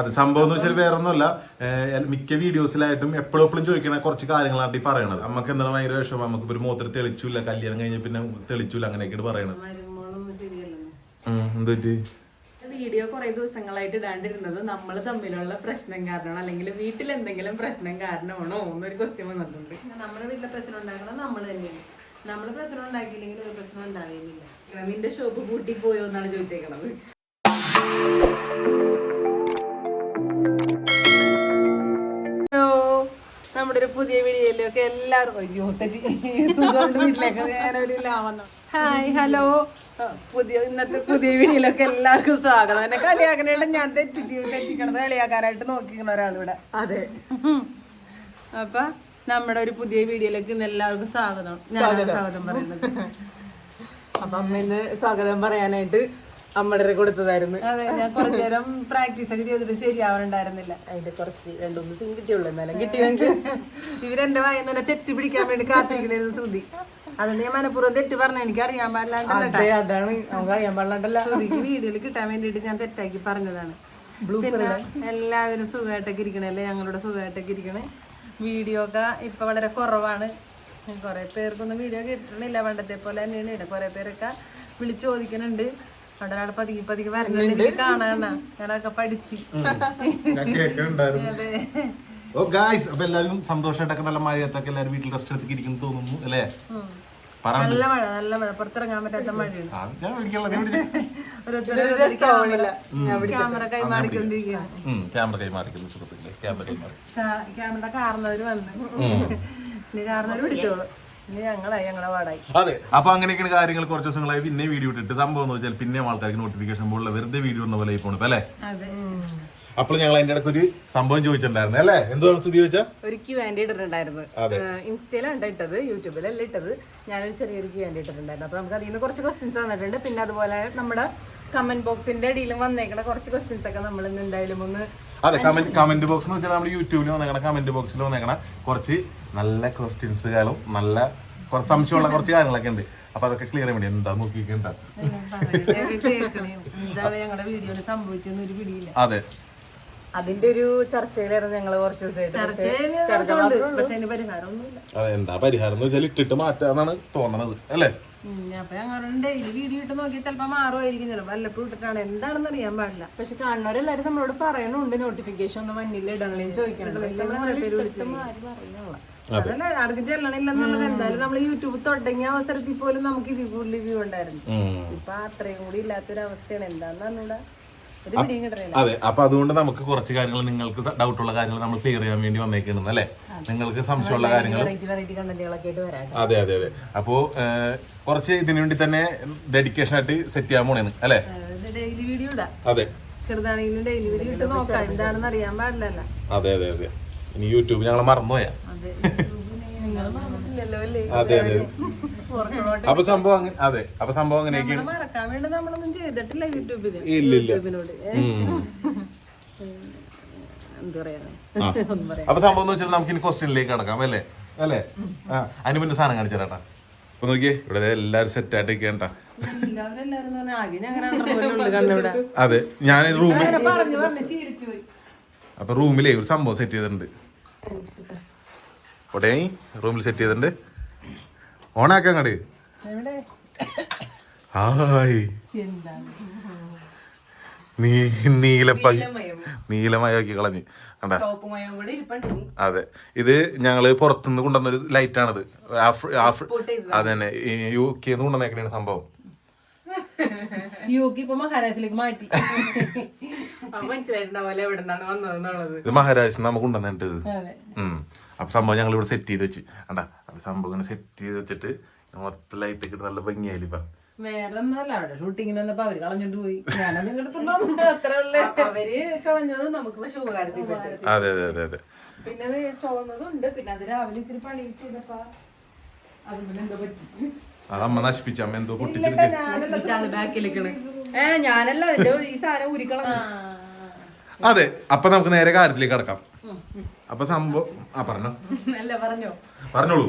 അത് സംഭവം എന്ന് വെച്ചാൽ വേറെ ഒന്നുമല്ല മിക്ക വീഡിയോസിലായിട്ടും എപ്പോഴും എപ്പോഴും ചോദിക്കുന്ന കുറച്ച് കാര്യങ്ങളാണ് ഈ പറയണത്. നമുക്ക് എന്താണ് ഭയങ്കര വിഷമം? നമുക്ക് ഒരു മോത്തിൽ തെളിച്ചില്ല കല്യാണം കഴിഞ്ഞ പിന്നെ തെളിച്ചില്ല അങ്ങനെയൊക്കെയാണ് പറയണത്. എന്ത് പറ്റി? വീഡിയോ കുറെ ദിവസങ്ങളായിട്ട് ഇടാണ്ടിരുന്നത് നമ്മൾ തമ്മിലുള്ള പ്രശ്നം കാരണമാണോ? അല്ലെങ്കിൽ വീട്ടിൽ എന്തെങ്കിലും പ്രശ്നം കാരണമാണോ? എന്നൊരു ക്വസ്റ്റ്യൻ വന്നിട്ടുണ്ട്. നമ്മുടെ വീട്ടിലെ പ്രശ്നം ഉണ്ടാക്കണം നമ്മൾ തന്നെയാണ്. നമ്മൾ പ്രശ്നം ഉണ്ടാക്കിയില്ലെങ്കിൽ ഒരു പ്രശ്നം ഉണ്ടാവുകയില്ല നിന്റെ ഷോപ്പ് പൂട്ടി പോയോ എന്നാണ് ചോദിച്ചേക്കണത്. നമ്മുടെ ഒരു പുതിയ വീഡിയോയിലൊക്കെ എല്ലാവർക്കും അയ്യോ തെറ്റി. സുഖമുണ്ട് വീട്ടിലേക്ക് ഞാനൊരു ലാവന്നു ഹായ് ഹലോ പുതിയ ഇന്നത്തെ പുതിയ വീഡിയോയിലൊക്കെ എല്ലാവർക്കും സ്വാഗതം. എന്നെ കളിയാക്കണേണ്ട ഞാൻ തെറ്റിച്ച് തെറ്റിക്കണത് കളിയാക്കാനായിട്ട് നോക്കിക്കുന്ന ഒരാളിവിടെ. അതെ. അപ്പൊ നമ്മുടെ ഒരു പുതിയ വീഡിയോയിലേക്ക് ഇന്ന് എല്ലാവർക്കും സ്വാഗതം. ഞാൻ സ്വാഗതം പറയുന്നത്. അപ്പൊ അമ്മ ഇന്ന് സ്വാഗതം പറയാനായിട്ട് അമ്മയുടെ കൊടുത്തതായിരുന്നു. അതെ ഞാൻ കുറച്ചു നേരം പ്രാക്ടീസ് ഒക്കെ ചെയ്തിട്ട് ശരിയാവണ്ടായിരുന്നില്ല അതിന്റെ കുറച്ച് രണ്ടുമൂന്ന് സിം കിട്ടിയുള്ളൂ എന്നാലും കിട്ടി ഞങ്ങൾക്ക് ഇവരെന്റെ വായന തന്നെ തെറ്റ് പിടിക്കാൻ വേണ്ടി കാത്തിരിക്കണേന്ന് ശ്രുതി. അതുകൊണ്ട് ഞാൻ മനഃപൂർവം തെറ്റ് പറഞ്ഞു എനിക്ക് അറിയാൻ പാടില്ലാണ്ടല്ല അതെ അതാണ്. നമുക്ക് അറിയാൻ പാടില്ലാണ്ടല്ല. ശ്രുതിക്ക് വീഡിയോയിൽ കിട്ടാൻ വേണ്ടിയിട്ട് ഞാൻ തെറ്റാക്കി പറഞ്ഞതാണ്. പിന്നെ എല്ലാവരും സുഖമായിട്ടൊക്കെ ഇരിക്കണല്ലേ? ഞങ്ങളുടെ സുഖമായിട്ടൊക്കെ ഇരിക്കണേ. വീഡിയോ ഒക്കെ ഇപ്പൊ വളരെ കുറവാണ്. കുറെ പേർക്കൊന്നും വീഡിയോ കിട്ടണില്ല പണ്ടത്തെ പോലെ തന്നെയാണ്. കുറെ പേരൊക്കെ വിളിച്ചു ചോദിക്കുന്നുണ്ട് അവിടെ ഒരാൾ പതുങ്ങി പതുങ്ങി വരുന്നുണ്ട് എനിക്ക് കാണാണ ഞാനൊക്കെ പഠിച്ച്. ഞാൻ കേൾക്കുന്നുണ്ടായിരുന്നു അതെ. ഓ ഗായ്സ് അപ്പൊ എല്ലാവരും സന്തോഷമായിട്ടൊക്കെ നല്ല മഴയത്തൊക്കെ എല്ലാവരും വീട്ടിൽ റെസ്റ്റ് എടുത്തിരിക്കുന്നു തോന്നുന്നു അല്ലേ? നല്ല മഴ നല്ല മഴ. പുറത്തിറങ്ങാൻ പറ്റാത്ത മഴയാണ്. ക്യാമറ. കൈമാറിക്കുന്നു സുഹൃത്തുക്കളെ. ക്യാമറ കൈമാറി. ക്യാമറ കാരണവര് വന്ന്. ഇനി കാരണവര് പിടിച്ചോളൂ ഇനി ഞങ്ങളെ പാടായി അതെ അപ്പൊ അങ്ങനെയൊക്കെയാണ് കാര്യങ്ങൾ കുറച്ച് ദിവസങ്ങളായി. പിന്നെ വീഡിയോ ഇട്ടിട്ട് സംഭവം എന്ന് വെച്ചാൽ പിന്നെ ആൾക്കാർക്ക് നോട്ടിഫിക്കേഷൻ പോലുള്ള വെറുതെ വീഡിയോ ഇടുന്ന പോലെ പോണു അല്ലേ? അതെ. അപ്പോൾ ഞങ്ങൾ അതിന്റെ ഇടയ്ക്ക് ഒരു സംഭവം ചോദിച്ചിട്ടുണ്ടായിരുന്നു. അല്ലേ? എന്താണ് ഒരു ക്യൂ ആൻഡ് ഇട്ടിട്ടുണ്ടായിരുന്നു. ഇൻസ്റ്റയിലാണ് ഇട്ടത് യൂട്യൂബിലല്ല ഇട്ടത്. ഞാനൊരു ചെറിയൊരു ക്യൂ ആൻഡ് ഇട്ടിട്ടുണ്ടായിരുന്നു. അപ്പൊ നമുക്ക് അതിൽ നിന്ന് കുറച്ച് ക്വസ്റ്റ്യൻസ് വന്നിട്ടുണ്ട്. പിന്നെ അതുപോലെ നമ്മുടെ കമന്റ് ബോക്സിന്റെ അടിയിലും വന്നേക്കണ കുറച്ച് ക്വസ്റ്റ്യൻസ് ഒക്കെ നമ്മൾ ഇന്ന് എന്തായാലും ഒന്ന് അതെ കമന്റ് കമന്റ് ബോക്സ് എന്ന് വെച്ചാൽ നമ്മുടെ യൂട്യൂബിൽ വന്നേക്കണ കമന്റ് ബോക്സിൽ വന്നേക്കണ കുറച്ച് നല്ല ക്വസ്റ്റ്യൻസുകളും നല്ല കുറച്ച് സംശയമുള്ള കുറച്ച് കാര്യങ്ങളൊക്കെ ഉണ്ട്. അപ്പൊ അതൊക്കെ ക്ലിയർ ചെയ്യാൻ വേണ്ടി എന്താ നോക്കിക്കണ്ട അതെ. അതിന്റെ ഒരു ചർച്ചയിലായിരുന്നു ഞങ്ങൾ കുറച്ച് ദിവസമായിട്ട് അതെ എന്താ പരിഹാരം എന്ന് വെച്ചാൽ ഇട്ടിട്ട് മാറ്റാന്നാണ് തോന്നണത്. അല്ലേ? അപ്പൊ ഞങ്ങളുടെ ഡെയിലി വീഡിയോ ഇട്ട് നോക്കി ചിലപ്പോ മാറുമായിരിക്കും. ചിലപ്പോ വല്ലപ്പോഴും ഇട്ടിട്ടാണ്. എന്താണെന്ന് അറിയാൻ പാടില്ല. പക്ഷെ കാണുന്നവരെല്ലാരും നമ്മളോട് പറയണുണ്ട്. നോട്ടിഫിക്കേഷൻ ഒന്നും മഞ്ഞിൽ ഇടണേന്ന് അതല്ല ആർക്കും ചെല്ലണില്ലെന്നുള്ളത്. എന്തായാലും നമ്മൾ യൂട്യൂബ് തുടങ്ങിയ അവസരത്തിൽ പോലും നമുക്ക് ഇതിൽ കൂടുതൽ വ്യൂ ഉണ്ടായിരുന്നു. ഇപ്പൊ അത്രയും കൂടി ഇല്ലാത്തൊരു അവസ്ഥയാണ് എന്താന്ന് അതെ അപ്പൊ അതുകൊണ്ട് നമുക്ക് കുറച്ച് കാര്യങ്ങൾ നിങ്ങൾക്ക് ഡൗട്ട് ഉള്ള കാര്യങ്ങൾ നമ്മൾ ക്ലിയർ ചെയ്യാൻ വേണ്ടി വന്നേക്കുന്നത് അല്ലേ? നിങ്ങൾക്ക് സംശയമുള്ള കാര്യങ്ങൾ അതെ അതെ അതെ. അപ്പോ കുറച്ച് ഇതിനു വേണ്ടി തന്നെ ഡെഡിക്കേഷൻ ആയിട്ട് സെറ്റ് ചെയ്യാൻ പോണേന്ന് അല്ലേ? ഡെയിലി വീഡിയോ ഇടാം. അതെ. ചെറുതാണെങ്കിലും ഡെയിലി വീഡിയോ ഇട്ട് നോക്കാം. എന്താണെന്ന് അറിയാൻ പാടില്ലല്ലോ. അതെ അതെ അതെ. ഇനി യൂട്യൂബ് ഞങ്ങൾ മറന്നുപോയാ. അതെ നിങ്ങൾ മറന്നിട്ടില്ലല്ലോ അല്ലേ? അതെ അതെ. അപ്പൊ സംഭവം അതെ അപ്പൊ സംഭവം അങ്ങനെയൊക്കെയാണ്. ഇല്ലില്ല മറക്കാൻ വേണ്ടി നമ്മളൊന്നും ചെയ്തിട്ടില്ല യൂട്യൂബിൽ. ഇല്ല ഇല്ല. യൂട്യൂബിനോട്. എന്താ പറയാ ആ. അപ്പൊ സംഭവം എന്ന് വെച്ചാൽ നമുക്ക് ഇനി ക്വസ്റ്റ്യനിലേക്ക് കടക്കാം അല്ലേ? അല്ലേ? ആ അതിന് മുന്നേ സാധനം കാണിച്ചു തരാട്ടാ അപ്പൊ നോക്കിയേ ഇവിടെ എല്ലാരും സെറ്റ് ആയിട്ട് കണ്ണിവിടെ. അതെ ഞാൻ റൂമിൽ പറഞ്ഞു പറഞ്ഞു ശീലിച്ചു പോയി. അപ്പൊ റൂമിലേ ഒരു സംഭവം സെറ്റ് ചെയ്തിട്ടുണ്ട്. ഓട്ടെ റൂമിൽ സെറ്റ് ചെയ്തിട്ടുണ്ട്. ഓണാക്കാൻ അങ്ങോട്ട് ഹായ് നീ നീലപ്പ നീലമയാക്കി കളഞ്ഞ്. കണ്ടാ? അതെ. ഇത് ഞങ്ങൾ പുറത്തുനിന്ന് കൊണ്ടുവന്നൊരു ലൈറ്റ് ആണത്. ആഫ്രി- ആഫ്രി- അത് തന്നെ യു കെന്ന് കൊണ്ടുവന്നേക്കണ സംഭവം. യുക്ക് ഇപ്പൊ മഹാരാഷ്ട്രയിലേക്ക് മാറ്റി. മനസ്സിലായിട്ടുണ്ടാവില്ല എവിടെ നിന്നാണ് വന്നതെന്നുള്ളത് ഇത് മഹാരാജ് നമുക്ക് ഉണ്ടെന്നിട്ട്. അപ്പൊ സംഭവം ഞങ്ങൾ ഇവിടെ സെറ്റ് ചെയ്ത് വെച്ച്. കണ്ടാ? അപ്പൊ സംഭവം ഇങ്ങനെ സെറ്റ് ചെയ്ത് വെച്ചിട്ട് മൊത്തം ലൈറ്റ് ഒക്കെ ഇട്ട് നല്ല ഭംഗിയായില്ല ഇപ്പൊ? വേറെ ഒന്നല്ല അവിടെ ഷൂട്ടിങ്ങിന് വന്നപ്പോ അവർ കളഞ്ഞോണ്ട് പോയി. ഞാനത് ഇങ്ങോട്ട് അത്ര ഉള്ളേ. അവർ കളഞ്ഞത് നമുക്ക് പക്ഷെ ഉപകാരത്തിൽ പറ്റും അതെ അതെ അതെ അതെ. പിന്നെ അത് ചോന്നതുണ്ട് പിന്നെ അത് രാവിലെ ഇത്തിരി പണി ചെയ്തപ്പോ അത് പിന്നെ എന്താ പറ്റി. അത് അമ്മ നശിപ്പിച്ച അമ്മ എന്തോ പൊട്ടിച്ചെടുത്ത് ബാക്കിലേക്കാണ്. ഏ ഞാനല്ല എന്റെ ഈ സാധനം അതെ അപ്പൊ നമുക്ക് നേരെ കാര്യത്തിലേക്ക് കടക്കാം. അപ്പൊ സംഭവം ആ പറഞ്ഞോ. അല്ല പറഞ്ഞോ. പറഞ്ഞോളൂ.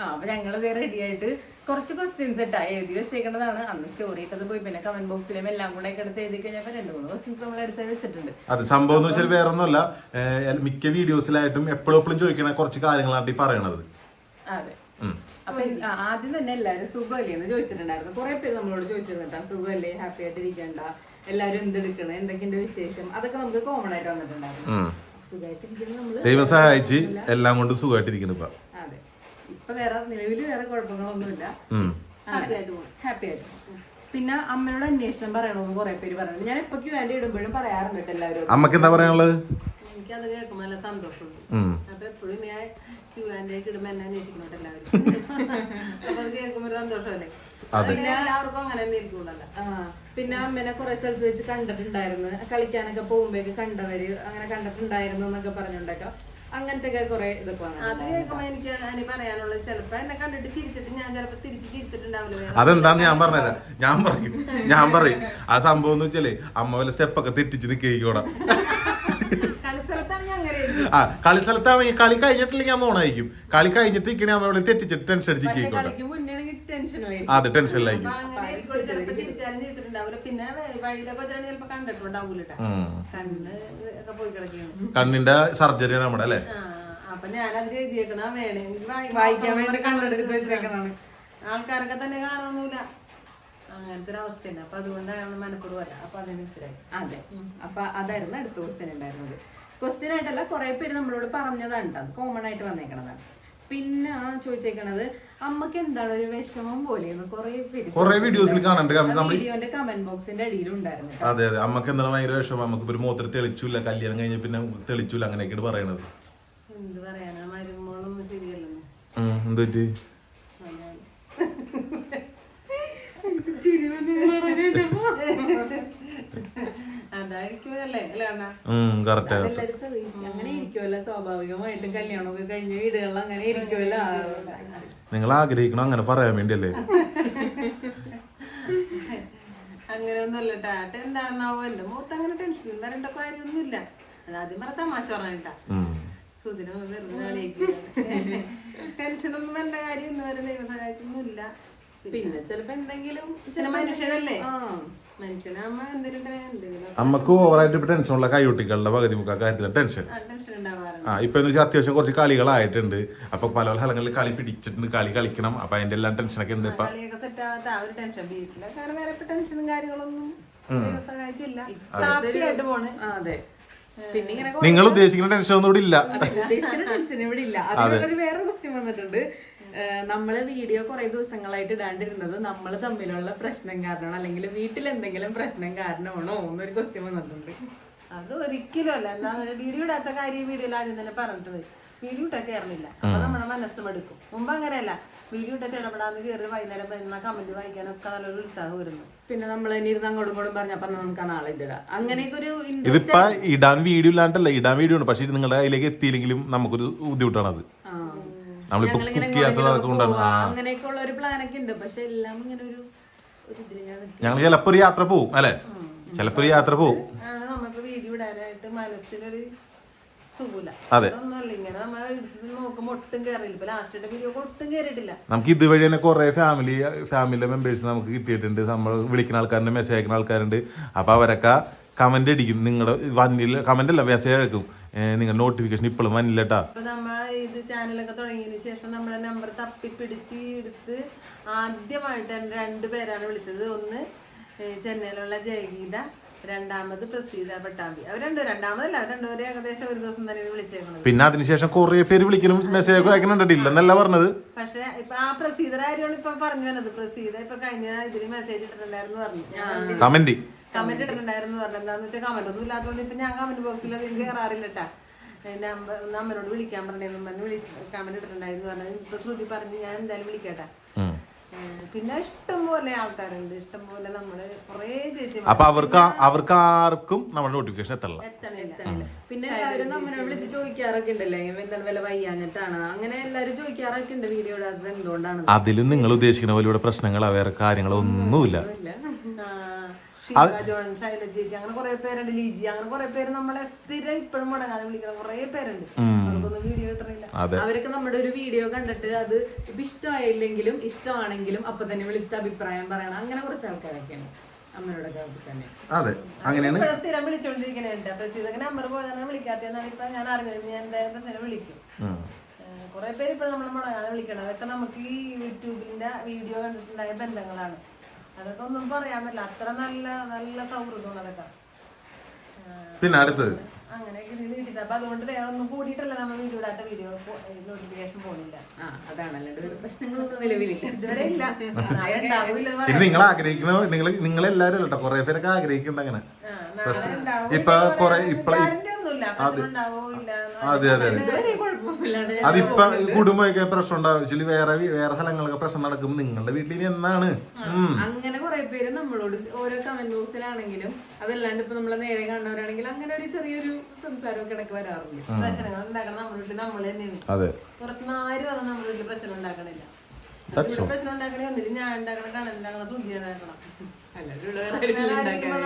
ആ അപ്പൊ ഞങ്ങൾ റെഡി ആയിട്ട് കുറച്ച് ക്വസ്റ്റ്യൻസ് ഇട്ടാ. എഴുതി വെച്ചേക്കുന്നതാണ് അന്ന് സ്റ്റോറി ഇട്ടത് പോയി. പിന്നെ കമന്റ് ബോക്സിലും എല്ലാം കൂടെ ഒക്കെ എടുത്ത് എഴുതി കഴിഞ്ഞപ്പോൾ രണ്ട് മൂന്ന് ക്വസ്റ്റ്യൻസ് നമ്മൾ എടുത്ത് വെച്ചിട്ടുണ്ട്. അത് സംഭവം എന്ന് വെച്ചാൽ വേറെ ഒന്നുമല്ല മിക്ക വീഡിയോസിലായിട്ടും എപ്പോഴും എപ്പോഴും ചോദിക്കുന്ന കുറച്ച് കാര്യങ്ങളാണ് ഈ പറയണത്. അതെ. അപ്പൊ ആദ്യം തന്നെ എല്ലാരും സുഖമല്ലേ എന്ന് ചോദിച്ചിട്ടുണ്ടായിരുന്നു. കുറെ പേര് നമ്മളോട് ചോദിച്ചിരുന്നിട്ടാ സുഖമല്ലേ? ഹാപ്പി ആയിട്ട് ഇരിക്കണ്ട. എല്ലാരും എന്തെടുക്കണം? എന്തൊക്കെയുണ്ട് വിശേഷം? അതൊക്കെ നമുക്ക് കോമൺ ആയിട്ട് വന്നിട്ടുണ്ടായിരുന്നു. ഉം. സുഖമായിട്ടിരിക്കുന്നത് നമ്മൾ. ദൈവം സഹായിച്ച് എല്ലാം കൊണ്ടും സുഖമായിട്ടിരിക്കുന്നു ഇപ്പൊ. അതെ. ഇപ്പൊ വേറെ നിലവിൽ വേറെ കുഴപ്പങ്ങളൊന്നുമില്ല. ഹാപ്പി ആയിട്ട് ഹാപ്പി ആയിട്ട് പിന്നെ അമ്മയോട് അന്വേഷണം പറയണമെന്ന് കുറെ പേര് പറയുന്നുണ്ട് ഞാൻ ഇപ്പൊ വേണ്ടി ഇടുമ്പോഴും പറയാറുണ്ട് എല്ലാവരും അമ്മയ്ക്ക് എന്താ പറയാനുള്ളത്? എനിക്കത് കേൾക്കുമ്പോൾ നല്ല സന്തോഷമുണ്ട്. അപ്പൊ എപ്പോഴും ഞാൻ ക്യൂ ആൻഡ് ഇടുമ്പോ എന്നെ അന്വേഷിക്കണോട്ട് എല്ലാവരും. അപ്പൊ അത് കേൾക്കുമ്പോ ഒരു സന്തോഷമല്ലേ? അതല്ലേ എല്ലാവർക്കും അങ്ങനെ തന്നെ ഇരിക്കുള്ളല്ലോ ആ, പിന്നെ അമ്മനെ കുറെ സ്ഥലത്ത് വെച്ച് കണ്ടിട്ടുണ്ടായിരുന്നു. കളിക്കാനൊക്കെ പോകുമ്പോഴേക്ക് കണ്ടവര് അങ്ങനെ കണ്ടിട്ടുണ്ടായിരുന്നു എന്നൊക്കെ പറഞ്ഞുണ്ടൊക്കെ അങ്ങനത്തെ ഒക്കെ കുറെ ഇതൊക്കെ അത് കേൾക്കുമ്പോ എനിക്ക് അതിന് പറയാനുള്ളത് ചിലപ്പോ എന്നെ കണ്ടിട്ട് ചിരിച്ചിട്ട് ഞാൻ ചിലപ്പോ തിരിച്ച് ചിരിച്ചിട്ടുണ്ടാവില്ല അതെന്താന്ന് ഞാൻ പറഞ്ഞുതരാം. ഞാൻ പറയും ഞാൻ പറയും. ആ സംഭവം എന്ന് വെച്ചാലേ അമ്മ വല്ല സ്റ്റെപ്പൊക്കെ തെറ്റിച്ച് അങ്ങനെ ആ കളി സ്ഥലത്താണ് ഈ കളി കഴിഞ്ഞിട്ടില്ലെങ്കിൽ അമ്മ ഓണായിരിക്കും. കളി കഴിഞ്ഞിട്ട് ഇരിക്കണേ അമ്മ ഇവിടെ തെറ്റിച്ചിട്ട് ടെൻഷൻ അടിച്ച് കേൾക്കോട്ടെ അത് ടെൻഷനിലായിരിക്കും കണ്ണിന്റെ സർജറിയാണ് നമ്മുടെ അല്ലേ? ആ, അപ്പൊ ഞാനതിൽ എഴുതിയേക്കണ. വേണമെങ്കിൽ വായി- വായിക്കാൻ വേണ്ടി നോക്കണം കണ്ണെടുത്ത് എന്ന് വെച്ചേക്കണാണ്. ആൾക്കാരൊക്കെ തന്നെ കാണുന്നില്ല അങ്ങനത്തെ ഒരു അവസ്ഥയാണ്. അപ്പൊ അതുകൊണ്ടാണ് മനപ്പൂർവം അപ്പൊ അതിന് അതെ. അപ്പൊ അതായിരുന്നു അടുത്ത ദിവസം ഉണ്ടായിരുന്നത്. ക്വസ്റ്റ്യൻ ആയിട്ടല്ല കുറെ പേര് നമ്മളോട് പറഞ്ഞതാണ് ട്ടോ. അത് കോമൺ ആയിട്ട് വന്നേക്കണതാണ്. പിന്നെ ചോദിച്ചേക്കണത് അമ്മയ്ക്ക് എന്താണ് ഒരു വിഷമം പോലെ കുറെ പേര് കുറെ വീഡിയോസിൽ കാണുന്നുണ്ട് നമ്മൾ വീഡിയോന്റെ കമന്റ് ബോക്സിന്റെ അടിയിൽ ഉണ്ടായിരുന്നു അതെ അതെ. അമ്മയ്ക്ക് എന്താണ് ഭയങ്കര വിഷമം? നമുക്ക് ഒരു മോത്തിരി തെളിച്ചില്ല കല്യാണം കഴിഞ്ഞ പിന്നെ തെളിച്ചില്ല അങ്ങനെയൊക്കെയാണ് പറയണത്. എന്ത് പറയാനാ? മരുമോളൊന്നും ശരിയല്ലെന്ന്. ഉം, എന്ത് പറ്റി? ചിരി നിങ്ങൾ ആഗ്രഹിക്കണം? അങ്ങനെ പറയാൻ വേണ്ടിയല്ലേ. അല്ലേ അല്ല ടാറ്റ എന്താണെന്നാവോ? എന്റെ മുഖത്ത് അങ്ങനെ ടെൻഷൻ വരേണ്ട കാര്യമൊന്നുമില്ല. അത് ആദ്യം പറ തമാശ പറഞ്ഞിട്ടാ. സുദിന വെറുതെ ടെൻഷനൊന്നും വരേണ്ട കാര്യം ഇന്ന് വരെ ദൈവം സഹായിച്ചൊന്നുമില്ല പിന്നെ ചിലപ്പോ എന്തെങ്കിലും ചില മനുഷ്യനല്ലേ അമ്മയ്ക്ക് ഓവറായിട്ട് ഇപ്പൊ ടെൻഷനുള്ള കൈകുട്ടികളുടെ പകുതി മുക്കാൽ കാര്യത്തിലാണ് ടെൻഷൻ ആ ഇപ്പൊ എന്ന് വെച്ചാൽ അത്യാവശ്യം കുറച്ച് കളികളായിട്ടുണ്ട്. അപ്പൊ പല പല സ്ഥലങ്ങളിൽ കളി പിടിച്ചിട്ടുണ്ട് കളി കളിക്കണം. അപ്പൊ അതിന്റെ എല്ലാം ടെൻഷനൊക്കെ ഉണ്ട്. ഇപ്പൊ കളിയൊക്കെ സെറ്റ് ആവാത്ത ഒരു ടെൻഷൻ ഒക്കെ ഉണ്ട് വേറെ ടെൻഷനും കാര്യങ്ങളൊന്നും ദൈവം ഹാപ്പി ആയിട്ട് പോണ്. അതെ. പിന്നെ ഇങ്ങനെ നിങ്ങൾ ഉദ്ദേശിക്കുന്ന ടെൻഷൻ ഒന്നും ഇവിടെ ഇല്ല. അതെ വേറെ ക്വസ്റ്റ്യൻ വന്നിട്ടുണ്ട്. ഏഹ് നമ്മൾ വീഡിയോ കുറെ ദിവസങ്ങളായിട്ട് ഇടാണ്ടിരുന്നത് നമ്മൾ തമ്മിലുള്ള പ്രശ്നം കാരണമാണ് അല്ലെങ്കിൽ വീട്ടിൽ എന്തെങ്കിലും പ്രശ്നം കാരണമാണോ എന്നൊരു ക്വസ്റ്റ്യൻ വന്നിട്ടുണ്ട്. അത് ഒരിക്കലും അല്ല. എന്താ വീഡിയോ ഇടാത്ത കാര്യം വീഡിയോ ആദ്യം തന്നെ പറഞ്ഞിട്ട് വീഡിയോ ഇട്ടാ കയറുന്നില്ല അപ്പൊ നമ്മുടെ മനസ്സ് മടുക്കും. മുമ്പ് അങ്ങനെയല്ല. വീഡിയോ ഇട്ടിട്ട് ഇടപെടാന്ന് കയറി വൈകുന്നേരം വരുന്ന കമന്റ് വായിക്കാനൊക്കെ നല്ലൊരു ഉത്സാഹം വരുന്നു. പിന്നെ നമ്മൾ ഇനി ഇരുന്ന് അങ്ങോട്ടും ഇങ്ങോട്ടും പറഞ്ഞപ്പോ നമുക്ക് ആ നാളെ ഇതിടാം അങ്ങനെയൊക്കെ ഒരു ഇതിപ്പോ ഇടാൻ വീഡിയോ ഇല്ലാണ്ടല്ല ഇടാൻ വീഡിയോ ഉണ്ട് പക്ഷെ നിങ്ങളുടെ കയ്യിലേക്ക് എത്തിയില്ലെങ്കിലും നമുക്കൊരു ബുദ്ധിമുട്ടാണ് അത് ആ. നമ്മളിപ്പോ കുക്ക് ചെയ്യാത്തത് എങ്ങോട്ടെങ്കിലുമൊക്കെ കൊണ്ടാണ് ഒരു പ്ലാനൊക്കെ ഉണ്ട്. പക്ഷെ എല്ലാം ഇങ്ങനെ ഒരു. ഞങ്ങൾ ചിലപ്പോ ഒരു യാത്ര പോവും അല്ലെ? ചിലപ്പോ ഒരു യാത്ര പോവും. നമുക്ക് വീഡിയോ ഇടാനായിട്ട് മനസ്സിലൊരു നമുക്ക് ഇതുവഴി തന്നെ കുറെ ഫാമിലി ഫാമിലി മെമ്പേഴ്സ് നമുക്ക് കിട്ടിയിട്ടുണ്ട്. നമ്മൾ വിളിക്കുന്ന ആൾക്കാരുണ്ട് മെസ്സേജ് അയക്കുന്ന ആൾക്കാരുണ്ട്. അപ്പൊ അവരൊക്കെ കമന്റ് അടിക്കും. നിങ്ങളുടെ വണ്ടിയിൽ കമന്റ് അല്ല മെസ്സേജ് അയക്കും. നിങ്ങൾ നോട്ടിഫിക്കേഷൻ ഇപ്പോഴും വന്നില്ല കേട്ടാ അപ്പൊ നമ്മ ഇത് ചാനലൊക്കെ തുടങ്ങിയതിന് ശേഷം നമ്മുടെ നമ്പർ തപ്പി പിടിച്ച് എടുത്ത് ആദ്യമായിട്ട് എന്റെ രണ്ട് പേരാണ് വിളിച്ചത്. ഒന്ന് ചെന്നൈയിലുള്ള ജയഗീത രണ്ടാമത് പ്രസീത പട്ടാമ്പി. അവർ രണ്ടു രണ്ടാമതല്ല അവർ രണ്ടുപേരും ഏകദേശം ഒരു ദിവസം തന്നെ വിളിച്ചേക്കുന്നത് പിന്നെ അതിനുശേഷം കുറെ പേര് വിളിക്കലും മെസ്സേജ് ഒക്കെ അയക്കുന്നുണ്ട് ഇല്ലെന്നല്ല പറഞ്ഞത്. പക്ഷെ ഇപ്പൊ ആ പ്രസീത കാര്യമാണ് ഇപ്പൊ പറഞ്ഞു വന്നത്? പ്രസീത ഇപ്പൊ കഴിഞ്ഞ ഇതിന് മെസ്സേജ് ഇട്ടിട്ടുണ്ടായിരുന്നു പറഞ്ഞു. കമന്റ്. കമന്റ് ഇടുന്നുണ്ടായിരുന്നു പറഞ്ഞു എന്താന്ന് വെച്ചാൽ കമന്റ് ഒന്നും ഇല്ലാത്തതുകൊണ്ട് ഇപ്പൊ ഞാൻ കമന്റ് ബോക്സിൽ അധികം കയറാറില്ല കേട്ടാ അമ്മനോട് വിളിക്കാൻ പറഞ്ഞെന്നും പറഞ്ഞ് വിളി കമന്റ് ഇട്ടിട്ടുണ്ടായിരുന്നു പറഞ്ഞു ഇപ്പൊ ശ്രുതി പറഞ്ഞ് ഞാൻ എന്തായാലും വിളിക്കട്ടെ. പിന്നെ ഇഷ്ടം പോലെ ആൾക്കാരുണ്ട് ഇഷ്ടം പോലെ നമ്മൾ കൊറേ ചേച്ചി അപ്പൊ അവർക്ക് അവർക്ക് ആർക്കും നമ്മുടെ നോട്ടിഫിക്കേഷൻ എത്തല്ല എത്തണില്ല. പിന്നെ എല്ലാവരും നമ്മളെ വിളിച്ച് ചോദിക്കാറൊക്കെ ഉണ്ടല്ലേ? എന്താണ് വില വയ്യാഞ്ഞിട്ടാണ്. അങ്ങനെ എല്ലാവരും ചോദിക്കാറൊക്കെ ഉണ്ട് വീഡിയോ ഇടാത്തത് എന്തുകൊണ്ടാണ് അതിലും നിങ്ങൾ ഉദ്ദേശിക്കുന്ന പോലെ ഇവിടെ പ്രശ്നങ്ങൾ വേറെ കാര്യങ്ങളോ ഒന്നുമില്ല. ഇല്ല ആ, ഷീബ ജോൺ ഷൈല ചേച്ചി അങ്ങനെ കുറെ പേരുണ്ട് ലീജി അങ്ങനെ കുറെ പേര് നമ്മളെ സ്ഥിരം ഇപ്പോഴും മുടങ്ങാതെ വിളിക്കുന്ന കുറെ പേരുണ്ട്. അവർക്കൊന്നും വീഡിയോ കിട്ടണില്ല. അവരൊക്കെ നമ്മുടെ ഒരു വീഡിയോ കണ്ടിട്ട് അത് ഇപ്പൊ ഇഷ്ടമായില്ലെങ്കിലും ഇഷ്ടമാണെങ്കിലും അപ്പൊ തന്നെ വിളിച്ചിട്ട് അഭിപ്രായം പറയണം. അങ്ങനെ കുറച്ച് ആൾക്കാരൊക്കെയാണ് അതെ. അങ്ങനെയാണ്. സ്ഥിരം വിളിച്ചോണ്ടിരിക്കുന്നുണ്ട് അപ്പൊ ഇതൊക്കെ നമ്പർ പോയതാണ് വിളിക്കാത്തതെന്നാണ് ഇപ്പൊ ഞാൻ അറിഞ്ഞത്. ഞാൻ എന്തായാലും സ്ഥിരം വിളിക്കും. കുറെ പേര് ഇപ്പോഴും നമ്മൾ മുടങ്ങാതെ വിളിക്കണം അതൊക്കെ നമുക്ക് ഈ യൂട്യൂബിന്റെ വീഡിയോ കണ്ടിട്ടുണ്ടായ ബന്ധങ്ങളാണ്. അതൊക്കെ ഒന്നും പറയാൻ പറ്റില്ല. അത്ര നല്ല നല്ല സൗഹൃദമാണ് അതൊക്കെ. പിന്നെ അടുത്തത്? അങ്ങനെയൊക്കെ ഇതിൽ കിട്ടിയിട്ട്. അപ്പൊ അതുകൊണ്ട് വേറെ ഒന്നും കൂടിയിട്ടല്ല നമ്മൾ വീഡിയോ ഇടാത്ത വീഡിയോ നോട്ടിഫിക്കേഷൻ പോകുന്നില്ല. ആ അതാണ്. അല്ലാണ്ട് വേറെ പ്രശ്നങ്ങളൊന്നും ഇതുവരെ ഇല്ല. ഇത് നിങ്ങൾ ആഗ്രഹിക്കണ? നിങ്ങൾ എല്ലാരും കേട്ടോ കുറെ പേരൊക്കെ ആഗ്രഹിക്കുന്നുണ്ട് അങ്ങനെ. ഇപ്പൊ കൊറേ ഇപ്പൊ അതെ. അതെ അതെ അതിപ്പോ കുടുംബമൊക്കെ പ്രശ്നം ഉണ്ടാവും ആക്ച്വലി വേറെ വേറെ സ്ഥലങ്ങളൊക്കെ പ്രശ്നം നടക്കുമ്പോൾ നിങ്ങളുടെ വീട്ടിൽ ഇനി എന്നാണ്? അങ്ങനെ കുറെ പേര് നമ്മളോട് ഓരോ കമന്റ് ബോക്സിലാണെങ്കിലും അതല്ലാണ്ട് ഇപ്പൊ നമ്മളെ നേരെ കാണുന്നവരാണെങ്കിലും അങ്ങനെ ഒരു ചെറിയൊരു സംസാരമൊക്കെ ഇടയ്ക്ക് വരാറുണ്ട്. പ്രശ്നങ്ങൾ ഉണ്ടാക്കണം നമ്മുടെ വീട്ടിൽ നമ്മൾ തന്നെയാണ്. അതെ. പുറത്തുനിന്ന് ആരും അത് നമ്മുടെ വീട്ടിൽ പ്രശ്നം ഉണ്ടാക്കണില്ല. പ്രശ്നം ഉണ്ടാക്കണേ ഒന്നില്ല ഞാൻ ഉണ്ടാക്കണം കണ്ണൻ ഉണ്ടാക്കണം.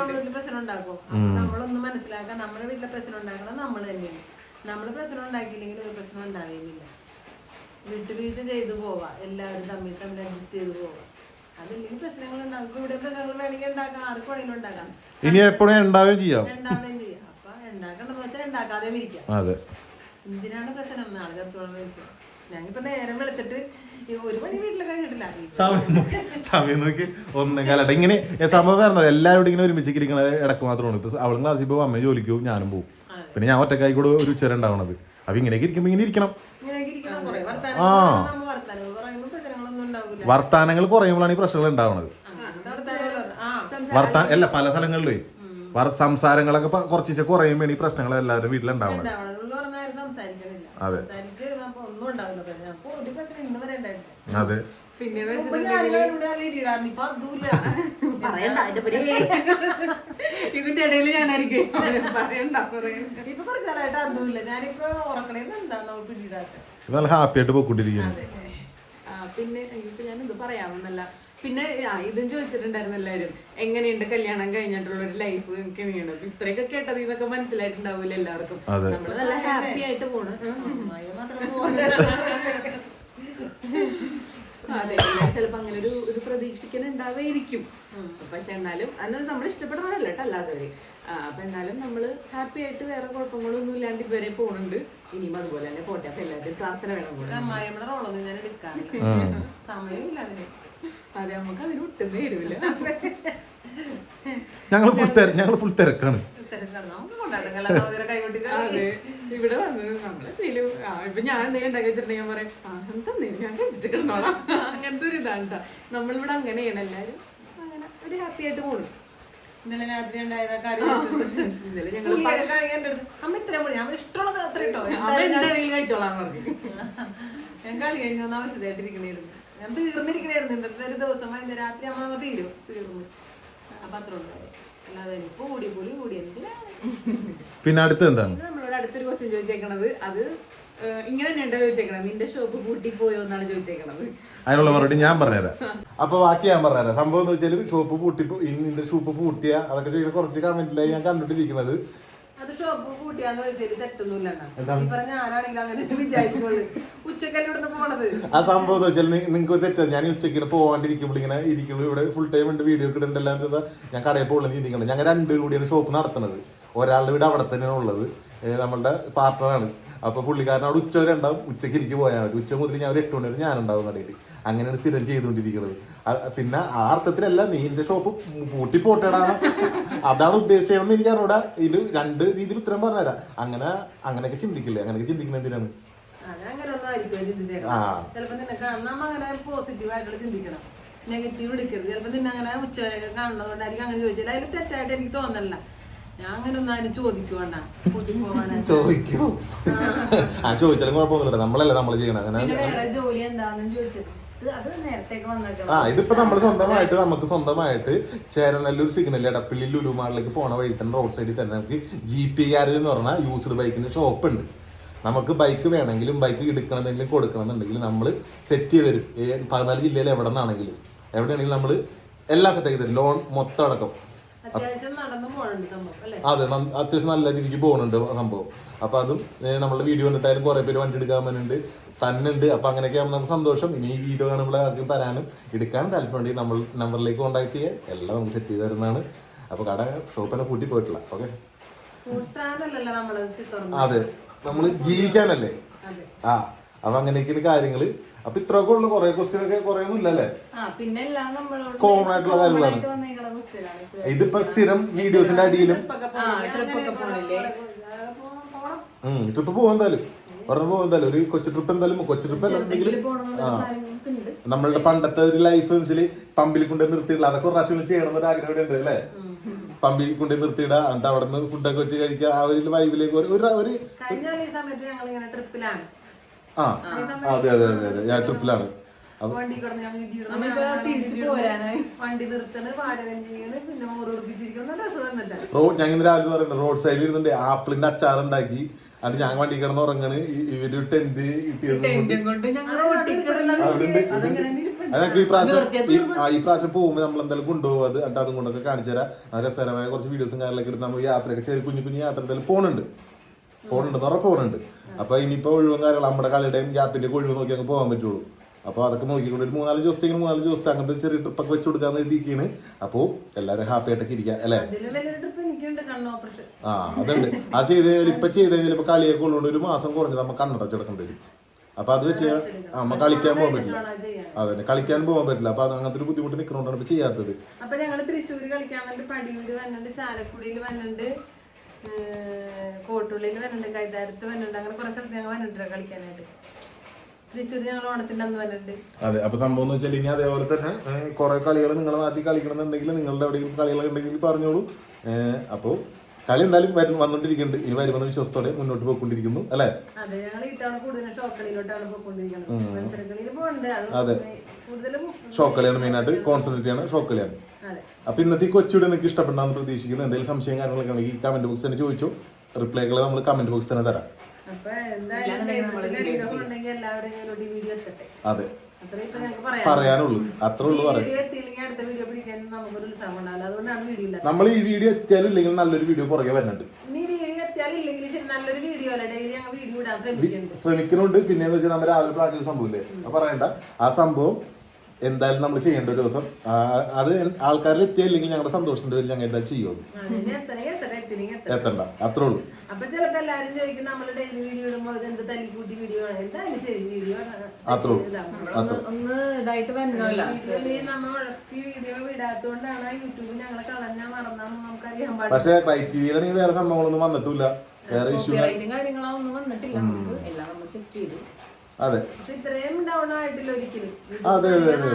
വീട്ടിൽ പ്രശ്നം ഉണ്ടാക്കും നമ്മളൊന്ന് മനസ്സിലാക്കാൻ നമ്മുടെ വീട്ടിലെ പ്രശ്നം ഉണ്ടാക്കണം നമ്മൾ തന്നെയാണ്. നമ്മൾ പ്രശ്നം ഉണ്ടാക്കിയില്ലെങ്കിൽ ഒരു പ്രശ്നം ഉണ്ടാവുകയില്ല വിട്ടുവീഴ്ച ചെയ്തു പോവാ. എല്ലാവരും തമ്മിൽ തമ്മിൽ അഡ്ജസ്റ്റ് ചെയ്തു പോവാ. അതില്ലെങ്കിൽ പ്രശ്നങ്ങൾ ഉണ്ടാകും ഇവിടെ പ്രശ്നങ്ങൾ വേണമെങ്കിൽ ഉണ്ടാക്കാം. ആർക്കും വേണമെങ്കിലും ഉണ്ടാക്കാം. ഇനി എപ്പോഴും ഉണ്ടാവുകയും ചെയ്യാം. ഉണ്ടാവുകയും ചെയ്യാം? അപ്പൊ ഉണ്ടാക്കണ്ടെന്ന് വെച്ചാൽ ഉണ്ടാക്കാതെ ഇരിക്കാം. അതെ. എന്തിനാണ് പ്രശ്നം? നാളെ ചത്തോളം ഇരിക്കാം? ഞങ്ങളിപ്പോ നേരം വെളുത്തിട്ട് സമയം നോക്കി. ഒന്നും കാലട്ടെ ഇങ്ങനെ സംഭവം എല്ലാവരും ഇങ്ങനെ ഒരുമിച്ച് ഇരിക്കണ ഇടയ്ക്ക് മാത്രമാണ് ഇപ്പൊ അവളും ക്ലാസ്സിൽ പോകും അമ്മ ജോലിക്ക് പോകും ഞാനും പോകും. പിന്നെ ഞാൻ ഒറ്റക്കായി കൂടെ ഒരു ഉച്ചര ഉണ്ടാവണത്. അപ്പൊ ഇങ്ങനെയൊക്കെ ഇരിക്കുമ്പോ ഇങ്ങനെ ഇരിക്കണം. ആ. വർത്താനങ്ങൾ കുറയുമ്പോഴാണ് ഈ പ്രശ്നങ്ങൾ ഉണ്ടാവണത്. വർത്താൻ അല്ല പല സ്ഥലങ്ങളിലും. സംസാരങ്ങളൊക്കെ കുറച്ച് കുറയുമ്പോൾ ഈ പ്രശ്നങ്ങൾ എല്ലാവരും ആരും അതെ. അതെ. പിന്നെ ഇതിന്റെ ഇടയിൽ ഞാനായിരിക്കും. പറയണ്ട പറയണ്ട. ഇപ്പൊ കുറച്ചാലായിട്ട് അതുമില്ല ഞാനിപ്പോ ഉറക്കണേന്ന് എന്താണോ പിടിയിടാത്ത ഇത് നല്ല ഹാപ്പി ആയിട്ട് പിന്നെ ഇപ്പൊ ഞാൻ ഇത് പറയാമെന്നല്ല. പിന്നെ ഇതും ചോദിച്ചിട്ടുണ്ടായിരുന്നു എല്ലാവരും. എങ്ങനെയുണ്ട് കല്യാണം കഴിഞ്ഞിട്ടുള്ള ഒരു ലൈഫ് എനിക്ക് എങ്ങനെയാണ് ഇത്രയൊക്കെ കേട്ടത് ഇതൊക്കെ മനസ്സിലായിട്ടുണ്ടാവൂല എല്ലാവർക്കും. നമ്മൾ നല്ല ഹാപ്പി ആയിട്ട് പോണ്. മാത്രം അതെ ചിലപ്പോ അങ്ങനെ ഒരു ഒരു പ്രതീക്ഷിക്കുന്നുണ്ടാവായിരിക്കും പക്ഷെ എന്നാലും അന്നത് നമ്മൾ ഇഷ്ടപ്പെടുന്നതല്ല കേട്ടോ അല്ലാത്തവര്. അപ്പൊ എന്നാലും നമ്മൾ ഹാപ്പി ആയിട്ട് വേറെ കുഴപ്പങ്ങളൊന്നും ഇല്ലാണ്ട് ഇതുവരെ പോണുണ്ട്. ഇനിയും അതുപോലെ തന്നെ പോട്ടെ. അപ്പൊ എല്ലാവരും പ്രാർത്ഥന വേണം കൂടെ. അമ്മായിയുടെ റോളൊന്നും ഞാൻ എടുക്കാറില്ല. സമയമില്ല അതിന്. അതെ നമുക്ക് അതിന് ഒട്ടും തരൂല ഞങ്ങൾ ഫുൾ തിര ഞങ്ങൾ ഫുൾ തിരക്കാണ്. തിരക്കാണ്. നമുക്ക് കൊണ്ടാട്ടം കൈകൊട്ടി അതെ. ഇവിടെ വന്നത് നമ്മളെന്തേലും ആ ഇപ്പൊ ഞാൻ എന്തെങ്കിലും ഉണ്ടാക്കി വെച്ചിട്ടുണ്ടെങ്കിൽ ഞാൻ പറയും ആ എന്താ ഞാൻ കഴിച്ചിട്ട് കിടന്നോളാം. അങ്ങനത്തെ ഒരു ഇതാണ് കേട്ടോ നമ്മളിവിടെ അങ്ങനെയാണ് എല്ലാരും അങ്ങനെ ഒരു ഹാപ്പി ആയിട്ട് പോണു. ഇന്നലെ രാത്രി ഉണ്ടായത് കറി ഇന്നലെ ഞങ്ങൾ അമ്മ ഇത്ര മണി ഞാൻ ഇഷ്ടമുള്ളത് അത്ര ഇട്ടോ. അമ്മ എന്താണെങ്കിലും കഴിച്ചോളാൻ പറഞ്ഞു. ഞാൻ കളി കഴിഞ്ഞു ഒന്ന് ആവശ്യമായിട്ടിരിക്കണായിരുന്നു ഞാൻ തീർന്നിരിക്കണായിരുന്നു. ഇന്നത്തെ ഒരു ദിവസം ഇന്ന് രാത്രി അമ്മ തീരും. തീർന്നു. അപ്പൊ അത്ര ഉണ്ടായി. അല്ലാതെ ഇപ്പൊ കൂടി കൂടി കൂടി എന്തിനാണ്? പിന്നെ അടുത്ത് എന്താണ്? അടുത്തൊരു ക്വസ്റ്റ്യൻ ചോദിച്ചേക്കണത്. അത് ഇങ്ങനെ തന്നെയുണ്ടോ ചോദിച്ചേക്കണത്? നിന്റെ ഷോപ്പ് പൂട്ടി പോയോ എന്നാണ് ചോദിച്ചേക്കണത്. അതിനുള്ള മറുപടി ഞാൻ പറഞ്ഞുതരാം. അപ്പൊ ബാക്കി ഞാൻ പറഞ്ഞുതരാം. സംഭവം എന്ന് വെച്ചാൽ ഷോപ്പ് പൂട്ടി ഇന്നിന്റെ ഷോപ്പ് പൂട്ടിയ? അതൊക്കെ ചെയ്യുന്ന കുറച്ച് കമന്റിലായി ഞാൻ കണ്ടിട്ടിരിക്കുന്നത്. അത് ഷോപ്പ് വെച്ചാൽ തെറ്റൊന്നുമില്ല ഈ പറഞ്ഞ ആരാണെങ്കിലും അങ്ങനെ വിചാരിക്കുള്ളൂ ആ സംഭവം എന്ന് വെച്ചാൽ നിങ്ങൾക്ക് തെറ്റ? ഞാൻ ഉച്ചയ്ക്ക് ഉച്ചയ്ക്ക് ഇങ്ങനെ പോകാണ്ടിരിക്കുമ്പോൾ ഇങ്ങനെ ഇരിക്കുമ്പോൾ ഇവിടെ ഫുൾ ടൈം ഉണ്ട് വീഡിയോ ഒക്കെ എല്ലാം. ഞാൻ കടയിൽ പോകുന്ന ചിന്തിക്കണം ഞങ്ങൾ രണ്ട് കൂടിയാണ് ഷോപ്പ് നടത്തുന്നത്. ഒരാളുടെ വീട് അവിടെ തന്നെയാണ് ഉള്ളത്. നമ്മളുടെ പാർട്ട്ണറാണ് അപ്പൊ പുള്ളിക്കാരൻ അവിടെ ഉച്ച വരെ ഉണ്ടാവും. ഉച്ചയ്ക്ക് എനിക്ക് പോയാൽ മതി. ഉച്ച മുതൽ ഞാൻ ഒരു എട്ട് മണി വരെ ഞാൻ ഉണ്ടാവും കടയിൽ. അങ്ങനെയാണ് സ്ഥിരം ചെയ്തുകൊണ്ടിരിക്കുന്നത്. പിന്നെ ആ അർത്ഥത്തിലല്ല നീ എന്റെ ഷോപ്പ് പൂട്ടി പോട്ടേടാണ് അതാണ് ഉദ്ദേശിച്ചതെന്ന് എനിക്ക് അറിഞ്ഞൂടാ. ഇത് രണ്ട് രീതിയിൽ ഉത്തരം പറഞ്ഞുതരാം. അങ്ങനെ അങ്ങനെയൊക്കെ ചിന്തിക്കില്ലേ? അങ്ങനെയൊക്കെ ചിന്തിക്കുന്നത് എന്തിനാണ്? ആ. ചിന്തിക്കണം. നെഗറ്റീവ് എടുക്കരുത് ചിലപ്പോ നിന്നെ അങ്ങനെ ഉച്ചവരെയൊക്കെ കാണുന്നതുകൊണ്ടായിരിക്കും അങ്ങനെ ചോദിച്ചാൽ അതിൽ തെറ്റായിട്ട് എനിക്ക് തോന്നല്ല ചോദിക്കൂ ആ ചോദിച്ചാലും കുഴപ്പമൊന്നുമില്ല നമ്മളല്ലേ നമ്മൾ ചെയ്യണം അങ്ങനെ ആ ഇതിപ്പോ നമ്മൾ സ്വന്തമായിട്ട് നമുക്ക് സ്വന്തമായിട്ട് ചേരനല്ലൂർ സിഗ്നൽ എടപ്പള്ളി ലുലുമാളിലേക്ക് പോണ വഴി തന്നെ റോഡ് സൈഡിൽ തന്നെ. നമുക്ക് ജി പി ആർ എന്ന് പറഞ്ഞാൽ യൂസ്ഡ് ബൈക്കിന്റെ ഷോപ്പ് ഉണ്ട്. നമുക്ക് ബൈക്ക് വേണമെങ്കിലും ബൈക്ക് എടുക്കണമെന്നെങ്കിലും കൊടുക്കണമെന്നുണ്ടെങ്കിലും നമ്മൾ സെറ്റ് ചെയ്ത് തരും. പതിനാല് ജില്ലയിൽ എവിടെ നിന്നാണെങ്കിലും. എവിടെയാണെങ്കിലും നമ്മൾ എല്ലാ സെറ്റ് ആക്കി തരും. ലോൺ മൊത്തം അടക്കം. അതെ അത്യാവശ്യം നല്ല രീതിക്ക് പോകുന്നുണ്ട് സംഭവം. അപ്പൊ അതും നമ്മുടെ നമ്മളുടെ വീഡിയോ കണ്ടിട്ടായാലും കുറെ പേര് വണ്ടി എടുക്കാൻ വേണ്ടി തന്നുണ്ട്. അപ്പൊ അങ്ങനെയൊക്കെ ആകുമ്പോൾ നമുക്ക് സന്തോഷം. ഇനി ഈ വീഡിയോ കാണുമ്പോൾ ആർക്കും തരാനും എടുക്കാനും താല്പര്യമുണ്ടെങ്കിൽ നമ്മൾ നമ്പറിലേക്ക് കോൺടാക്ട് ചെയ്യുക. എല്ലാം നമുക്ക് സെറ്റ് ചെയ്ത് തരുന്നതാണ്. അപ്പൊ കട ഷോപ്പിനെ പൂട്ടി പോയിട്ടില്ല. ഓക്കെ അതെ. നമ്മൾ ജീവിക്കാനല്ലേ? ആ. അപ്പൊ അങ്ങനെയൊക്കെയാണ് കാര്യങ്ങൾ. അപ്പൊ ഇത്രയൊക്കെ ഉള്ളു. കുറെ ക്വസ്റ്റ്യൻ ഒക്കെ കുറെ ഒന്നും ഇല്ലല്ലേ? ആ പിന്നെ എല്ലാം നമ്മളോട് Common ആയിട്ടുള്ള കാര്യങ്ങളാണ്. ഇതിപ്പോ സ്ഥിരം വീഡിയോസിന്റെ അടിയിലും ട്രിപ്പ് പോകും എന്തായാലും. ഒരെണ്ണം പോകും എന്തായാലും. ഒരു കൊച്ചു ട്രിപ്പ് എന്തായാലും കൊച്ചു ട്രിപ്പ് നമ്മളുടെ പണ്ടത്തെ ഒരു ലൈഫ് വെച്ചാൽ പമ്പിൽ കൊണ്ട് നിർത്തിയിട്ടില്ല അതൊക്കെ ഒരു പ്രാവശ്യം ചെയ്യണം എന്നൊരു ആഗ്രഹം ഇവിടെ ഉണ്ട് അല്ലേ? പമ്പിൽ കൊണ്ട് നിർത്തിയിടുക എന്നിട്ട് അവിടെ നിന്ന് ഫുഡൊക്കെ വെച്ച് കഴിക്കുക. ആ ഒരു വൈബിലേക്ക് ഒരു ഒരു- ആ അതെ അതെ അതെ അതെ. ഞാൻ ട്രിപ്പിലാണ്. വണ്ടി കിടന്ന് ഞാൻ. വണ്ടി നിർത്തണ് പാചകം ചെയ്യണ് പിന്നെ രസം റോഡ് ഞാൻ ഇന്ന് രാവിലെ പറയുന്നത് റോഡ് സൈഡിൽ ഇരുന്നുണ്ട് ആപ്പിളിന്റെ അച്ചാർ ഉണ്ടാക്കി അത് ഞാൻ വണ്ടി കിടന്ന് ഉറങ്ങണ്. ഈ- ഇവർ ടെന്റ് അതൊക്കെ ഈ പ്രാവശ്യം ഈ- പ്രാവശ്യം പോകുമ്പോൾ നമ്മൾ എന്തായാലും കൊണ്ടുപോകും അത്. എന്നിട്ട് അതും കൊണ്ടൊക്കെ കാണിച്ചു തരാം. അത് രസകരമായ കുറച്ച് വീഡിയോസും കാര്യങ്ങളൊക്കെ എടുത്ത് നമ്മൾ യാത്രയൊക്കെ ചെറിയ കുഞ്ഞു കുഞ്ഞു യാത്ര എന്തായാലും പോകുന്നുണ്ട് പോകുന്നുണ്ട് പറഞ്ഞാൽ പോകുന്നുണ്ട് അപ്പൊ ഇനിയിപ്പോ ഒഴിവും കാര്യങ്ങൾ നമ്മുടെ കളിയുടെയും ഗ്യാപ്പിന്റെ ഒഴിവ് നോക്കി അങ്ങ് പോകാൻ പറ്റുള്ളൂ. അപ്പോൾ അതൊക്കെ നോക്കിക്കൊണ്ട് ഒരു മൂന്നാൽ ദിവസത്തേക്ക് മൂന്നാൽ ദിവസത്തെ അങ്ങനത്തെ ചെറിയ ട്രിപ്പൊക്കെ വെച്ച് കൊടുക്കാന്ന് എഴുതിയിരിക്കുകയാണ് അപ്പോൾ എല്ലാവരും ഹാപ്പി ആയിട്ടൊക്കെ ഇരിക്കുക അല്ലേ? ആ അതുണ്ട്. ആ ചെയ്ത് കഴിഞ്ഞാൽ ഇപ്പൊ ചെയ്ത് കഴിഞ്ഞാൽ ഇപ്പൊ കളിയൊക്കെ ഉള്ളതുകൊണ്ട് ഒരു മാസം കുറഞ്ഞ് നമ്മൾ കണ്ണടച്ചെടുക്കേണ്ടി വരും. അപ്പൊ അത് വെച്ച് നമ്മ കളിക്കാൻ പോകാൻ പറ്റില്ല. അതെ അതന്നെ കളിക്കാൻ പോകാൻ പറ്റില്ല. അപ്പൊ അങ്ങനത്തെ ഒരു ബുദ്ധിമുട്ട് നിൽക്കണോണ്ടാണ് ഇപ്പൊ ചെയ്യാത്തത്. അപ്പൊ ഞങ്ങൾ തൃശ്ശൂര് കളിക്കാൻ വേണ്ടി പടിയൂര് വന്നിട്ടുണ്ട് ചാലക്കുടിയിൽ വന്നിട്ടുണ്ട്. കോട്ടുള്ളിയിൽ വന്നിട്ടുണ്ട് കൈതാരത്ത് വന്നിട്ടുണ്ട് അങ്ങനെ കുറെ സ്ഥലത്ത് ഞങ്ങൾ വന്നിട്ടുണ്ട് കളിക്കാനായിട്ട്. തൃശ്ശൂര് ഞങ്ങൾ ഓണത്തിന്റെ അന്ന് വന്നിട്ടുണ്ട് അതെ അപ്പൊ സംഭവം എന്ന് വെച്ചാൽ ഇനി അതേപോലെ തന്നെ കുറെ കളികൾ നിങ്ങളുടെ നാട്ടിൽ കളിക്കണമെന്നുണ്ടെങ്കിൽ നിങ്ങളുടെ എവിടെയെങ്കിലും കളികൾ ഉണ്ടെങ്കിൽ പറഞ്ഞോളൂ. അപ്പോൾ കളി എന്തായാലും വരും വന്നുകൊണ്ടിരിക്കുന്നുണ്ട് ഇനി വരുമെന്ന വിശ്വാസത്തോടെ മുന്നോട്ട് പോയിക്കൊണ്ടിരിക്കുന്നു അല്ലേ? അതെ കൂടുതലും ഷോക്കളിയാണ് മെയിനായിട്ട് കോൺസെൻട്രേറ്റ് ചെയ്യണം ഷോക്ക് അപ്പൊ ഇന്നത്തെ ഈ കൊച്ചുകൂടെ നിങ്ങൾക്ക് ഇഷ്ടപ്പെടാന്ന് പ്രതീക്ഷിക്കുന്നു. എന്തെങ്കിലും സംശയം കാര്യങ്ങളൊക്കെ ഉണ്ടെങ്കിൽ ഈ കമന്റ് ബോക്സ് തന്നെ ചോദിച്ചു. റിപ്ലൈകൾ നമ്മൾ കമന്റ് ബോക്സ് തന്നെ തരാം. അതെ. പറയാനുള്ളൂ. അത്രേ ഉള്ളൂ പറയാം നമ്മൾ ഈ വീഡിയോ എത്തിയാലും ഇല്ലെങ്കിൽ നല്ലൊരു വീഡിയോ പുറകെ വരുന്നുണ്ട്. നീ വീഡിയോ എത്തിയാലും ഇല്ലെങ്കിൽ നല്ലൊരു വീഡിയോ അല്ല? ഡെയിലി ഞങ്ങൾ വീഡിയോ ഇടാൻ ശ്രമിക്കുന്നുണ്ട്. പിന്നെ വെച്ചാൽ നമ്മൾ രാവിലെ സംഭവം സംഭവമില്ലേ അപ്പൊ പറയണ്ട. ആ സംഭവം എന്തായാലും നമ്മൾ ചെയ്യേണ്ട ഒരു ദിവസം. അത് ആൾക്കാരിൽ എത്തിയില്ലെങ്കിൽ ഞങ്ങളുടെ സന്തോഷത്തിന്റെ പേരിൽ ഞങ്ങൾ എന്താ ചെയ്യും എത്തണ്ട അത്രേ ഉള്ളൂ. അപ്പൊ ചിലപ്പോ എല്ലാരും ചോദിക്കും നമ്മൾ ഡെയിലി വീഡിയോ ഇടുമ്പോൾ തല്ലിക്കൂട്ടി വീഡിയോ ആണ്? എന്തായാലും ശരി വീഡിയോ അത്രേ ഉള്ളൂ. ഒന്ന് ഇതായിട്ട് വരണമല്ല നമ്മൾ ഉഴപ്പി വീഡിയോ വിടാത്തോണ്ടാണ് യൂട്യൂബിൽ ഞങ്ങളെ കളഞ്ഞാ മറന്നാന്ന് നമുക്കറിയാൻ പാടില്ല. പക്ഷെ ക്രൈറ്റീരിയയിൽ വേറെ സംഭവങ്ങളൊന്നും വന്നിട്ടില്ല. വേറെ ഇഷ്യൂ കാര്യങ്ങളൊന്നും കാര്യങ്ങളോ വന്നിട്ടില്ല നമുക്ക് എല്ലാം നമ്മൾ ചെക്ക് ചെയ്തു. അതെ. ഇത്രയും ഡൗൺ ആയിട്ടില്ല ഒരിക്കലും. അതെ, അതെ, അതെ.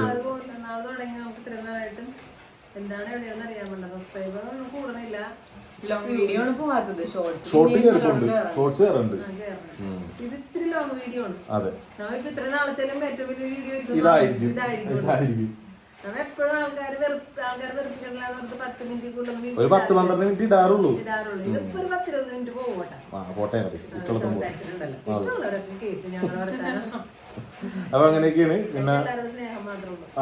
നാൾ തുടങ്ങി നമുക്ക് ഇത്രയും നാളായിട്ടും എന്താണ് എവിടെയാണെന്ന് അറിയാൻ സബ്സ്ക്രൈബർ കൂടുന്നില്ല ഷോർട്സ് ഷോർട്ട് ഇത് ഇത്തിരി ലോങ് വീഡിയോ ആണ്. അതെ. നമ്മളിപ്പോ ഇത്ര നാളത്തേലും ഏറ്റവും വലിയ വീഡിയോ ഇതായിരിക്കും. ഇതായിരിക്കും. എപ്പോഴും ആൾക്കാർ വെറുപ്പ് ആൾക്കാർ വെറുപ്പിക്കണില്ലാന്ന് പത്ത് മിനിറ്റ് ഒരു പത്ത് പന്ത്രണ്ട് മിനിറ്റ് ഇടാറുള്ളൂ. ഇടാറുള്ളൂ. ഇതിപ്പോ ഒരു പത്തിരുപത് മിനിറ്റ് പോകട്ടെ പോട്ടെ കേട്ടു ഞങ്ങളുടെ അപ്പൊ അങ്ങനെയൊക്കെയാണ്. പിന്നെ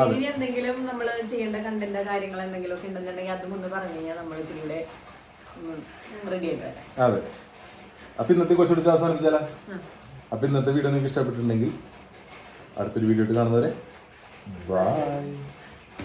ഇനി എന്തെങ്കിലും നമ്മൾ ചെയ്യേണ്ട കണ്ടന്റ് കാര്യങ്ങൾ എന്തെങ്കിലും ഒക്കെ ഉണ്ടെന്നുണ്ടെങ്കിൽ അതും ഒന്ന് പറഞ്ഞു കഴിഞ്ഞാൽ നമ്മൾ ഇതിലൂടെ റെഡി ആയിട്ട് വരാം. അതെ. അപ്പൊ ഇന്നത്തെ കൊച്ചുടുത്ത് അവസാനിപ്പിച്ചാല? അപ്പൊ ഇന്നത്തെ വീഡിയോ നിങ്ങൾക്ക് ഇഷ്ടപ്പെട്ടിട്ടുണ്ടെങ്കിൽ അടുത്തൊരു വീഡിയോ ഇട്ട് കാണുന്നവരെ ബൈ